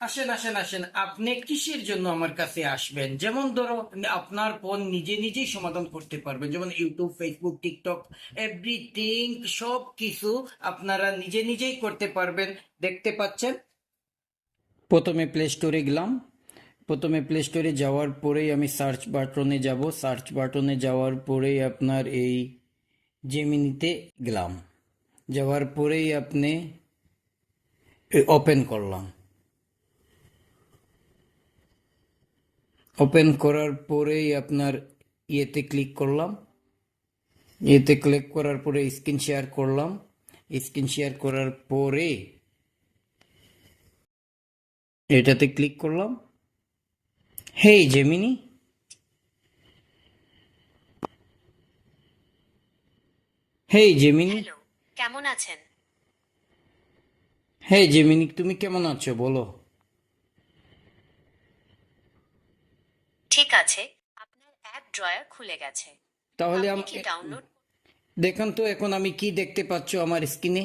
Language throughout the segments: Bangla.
আসেন আসেন আসেন। আপনি কিসের জন্য আমার কাছে আসবেন? যেমন ধরো, আপনার ফোন নিজে নিজেই সমাধান করতে পারবেন। যেমন ইউটিউব ফেসবুক টিকটক এভরিথিং সব কিছু আপনারা নিজে নিজেই করতে পারবেন। দেখতে পাচ্ছেন? প্রথমে প্লে স্টোরে গেলাম। প্রথমে প্লে স্টোরে যাওয়ার পরেই আমি সার্চ বাটনে যাব। সার্চ বাটনে যাওয়ার পরেই আপনার এই জেমিনিতে গেলাম। যাওয়ার পরেই আপনি ওপেন করলাম। ওপেন করার পরেই আপনার ইয়েতে ক্লিক করলাম। ইয়েতে ক্লিক করার পরে স্ক্রিন শেয়ার করলাম। স্ক্রিন শেয়ার করার পরে এটাতে ক্লিক করলাম। হেই জেমিনি হেই জেমিনি কেমন আছেন? হেই জেমিনি তুমি কেমন আছো? বলো ঠিক আছে আপনার অ্যাপ ড্রয়ার খুলে গেছে। তাহলে আম- কি ডাউনলোড দেখুন তো এখন আমি কি দেখতে পাচ্ছ আমার স্ক্রিনে?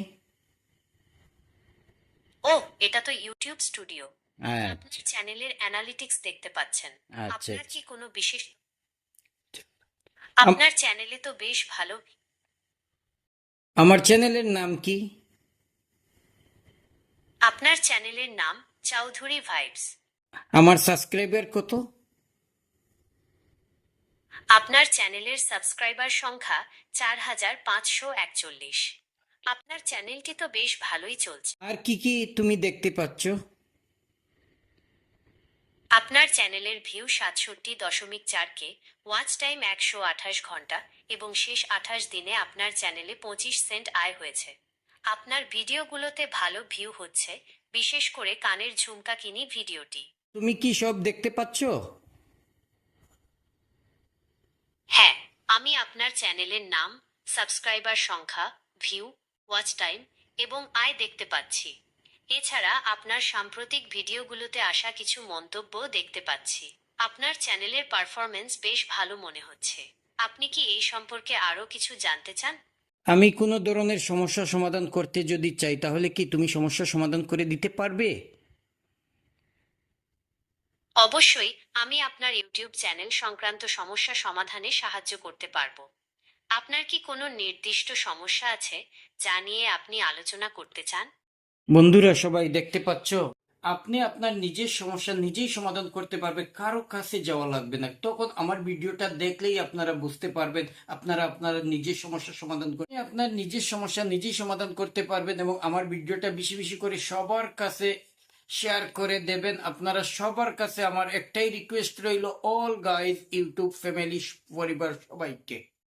ও এটা তো ইউটিউব স্টুডিও হ্যাঁ আপনি চ্যানেলের অ্যানালিটিক্স দেখতে পাচ্ছেন। আচ্ছা, আপনার আচ্ছা। কি কোনো বিশেষ আপনার চ্যানেলে তো বেশ ভালো আমার চ্যানেলের নাম কি? আপনার চ্যানেলের নাম চৌধুরী ভাইবস আমার সাবস্ক্রাইবার কত? আপনার চ্যানেলের সাবস্ক্রাইবার সংখ্যা চার হাজার পাঁচশো একচল্লিশ। আপনার চ্যানেলটি তো বেশ ভালোই চলছে। আর কি কি তুমি দেখতে পাচ্ছ? আপনার চ্যানেলের ভিউ সাতষট্টি দশমিক চারকে ওয়াচ টাইম একশো আঠাশ ঘণ্টা এবং শেষ আঠাশ দিনে আপনার চ্যানেলে পঁচিশ সেন্ট আয় হয়েছে। আপনার ভিডিওগুলোতে ভালো ভিউ হচ্ছে বিশেষ করে কানের ঝুমকা কিনি ভিডিওটি। তুমি কি সব দেখতে পাচ্ছ? হ্যাঁ আমি আপনার চ্যানেলের নাম, সাবস্ক্রাইবার সংখ্যা, ভিউ, ওয়াচ টাইম এবং আয় দেখতে পাচ্ছি। এছাড়া আপনার সাম্প্রতিক ভিডিওগুলোতে আসা কিছু মন্তব্য দেখতে পাচ্ছি। আপনার চ্যানেলের পারফরমেন্স বেশ ভালো মনে হচ্ছে। আপনি কি এই সম্পর্কে আরও কিছু জানতে চান? আমি কোনো ধরনের সমস্যা সমাধান করতে যদি চাই, তাহলে কি তুমি সমস্যা সমাধান করে দিতে পারবে? অবশ্যই আমি আপনার ইউটিউব চ্যানেল সংক্রান্ত সমস্যা সমাধানে সাহায্য করতে পারব। আপনার কি কোনো নির্দিষ্ট সমস্যা আছে যা নিয়ে আপনি আলোচনা করতে চান? বন্ধুরা, সবাই দেখতে পাচ্ছ? আপনি আপনার নিজের সমস্যা নিজেই সমাধান করতে পারবে কারও কাছে যাওয়া লাগবে না। তখন আমার ভিডিওটা দেখলেই আপনারা বুঝতে পারবেন, আপনারা আপনারা নিজের সমস্যা সমাধান করে আপনার নিজের সমস্যা নিজেই সমাধান করতে পারবেন এবং আমার ভিডিওটা বেশি বেশি করে সবার কাছে শেয়ার করে দেবেন। আপনারা সবার কাছে আমার একটাই রিকোয়েস্ট রইল অল গাইজ ইউটিউব ফ্যামিলি পরিবার সবাইকে।